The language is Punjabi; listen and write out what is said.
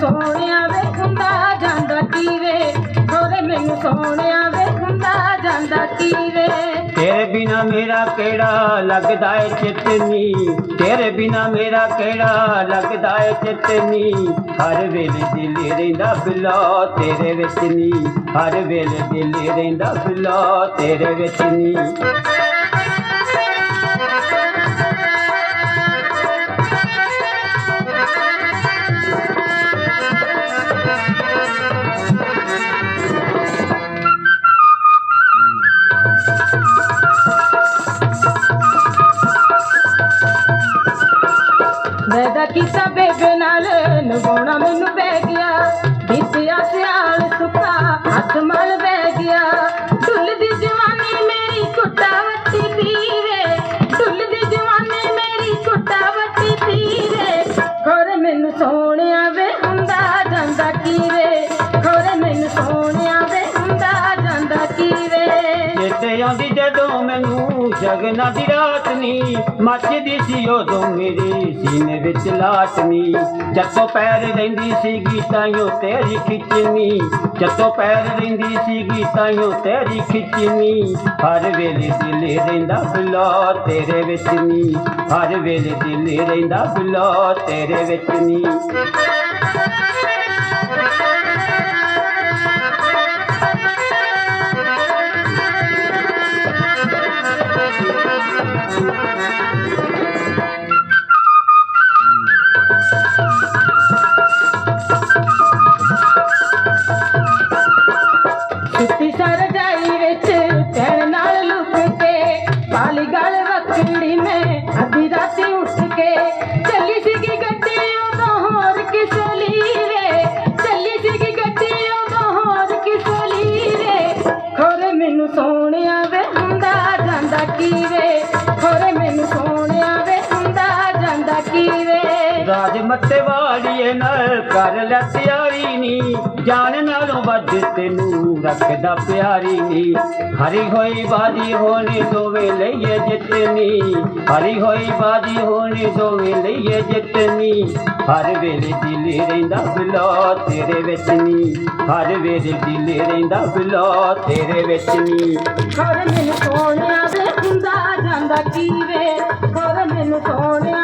ਸੋਹਣਿਆ ਵੇ ਜਾਂਦਾ ਕੀਵੇ ਹੋਰੇ ਮੈਨੂੰ ਸੋਹਣਿਆ ਵੇ ਜਾਂਦਾ ਕੀਵੇ ਤੇਰੇ ਬਿਨਾ ਮੇਰਾ ਕਿਹੜਾ ਲੱਗਦਾ ਏ ਚਿਤਨੀ? ਤੇਰੇ ਬਿਨਾ ਮੇਰਾ ਕਿਹੜਾ ਲੱਗਦਾ ਏ ਚਿਤਨੀ? ਹਰ ਵੇਲੇ ਦਿਲ ਰਹਿੰਦਾ ਬਿਲਾ ਤੇਰੇ ਵਿੱਚ ਨੀ। ਹਰ ਵੇਲੇ ਦਿਲ ਰਹਿੰਦਾ ਬਿਲਾ ਤੇਰੇ ਵਿੱਚ ਨੀ। ਵੈਦਾ ਕੀਤਾ ਬੇਬੇ ਨਾਲ ਨਵਾਉਣਾ ਮੈਨੂੰ ਪੈ ਗਿਆ। ਬੀਤਿਆ ਸਿਆਲ ਆਉਂਦੀ ਜਦੋਂ ਮੈਨੂੰ ਜਗਨਾ ਦੀ ਰਾਤ ਨੀ, ਮੱਚਦੀ ਸੀ ਉਦੋਂ ਮੇਰੀ ਸੀਨੇ ਵਿੱਚ ਲਾਟਨੀ ਜੱਤੋਂ ਪੈਰ ਰਹਿੰਦੀ ਸੀ ਗੀਤਾਂ ਤੇਰੀ ਖਿੱਚਣੀ ਜੱਤੋਂ ਪੈਰ ਰਹਿੰਦੀ ਸੀ ਗੀਤਾਂ ਤੇਰੀ ਖਿੱਚਣੀ ਹਰ ਵੇਲੇ ਦਿਲ ਰਹਿੰਦਾ ਬੁਲਾ ਤੇਰੇ ਵਿੱਚ ਨੀ। ਹਰ ਵੇਲੇ ਦਿਲ ਰਹਿੰਦਾ ਬੁਲਾ ਤੇਰੇ ਵਿੱਚ ਨੀ। ਜਾਂਦਾ ਕੀਵੇ? ਖੋਰੇ ਮੈਨੂੰ ਸੋਹਣਿਆ ਵੇ ਹੁੰਦਾ ਜਾਂਦਾ ਕੀਵੇ? ਰਾਜ ਮੱਤੇ ਵਾਲੀਏ ਨਾਲ ਕਰ ਲੈ ਤਿਆਰੀ ਨੀ। ਜਾਨ ਨਾਲੋਂ ਵੱਧ ਤੈਨੂੰ ਰੱਖਦਾ ਪਿਆਰੀ ਨੀ। ਹਰੀ ਹੋਈ ਬਾਜੀ ਹੋਣੀ ਦੋਵੇਂ ਲਈਏ ਜਿੱਤਨੀ ਹਰੀ ਹੋਈ ਬਾਜੀ ਹੋਣੀ ਦੋਵੇਂ ਲਈਏ ਜਿੱਤਨੀ ਹਰ ਵੇਲੇ ਦਿਲ ਰਹਿੰਦਾ ਬਿਲਾ ਤੇਰੇ ਵਿੱਚ ਨੀ। ਹਰ ਵੇਲੇ ਦਿਲ ਰਹਿੰਦਾ ਬਿਲਾ ਤੇਰੇ ਵਿੱਚ ਨੀ। ਖੋਰੇ ਮੈਨੂੰ ਸੋਹਣਿਆ ਹੁੰਦਾ ਜਾਂਦਾ ਕੀਵੇ? ਖੋਰੇ ਮੈਨੂੰ ਸੋਹਣਿਆ ਵੇ ਹੁੰਦਾ ਜਾਂਦਾ ਕੀਵੇ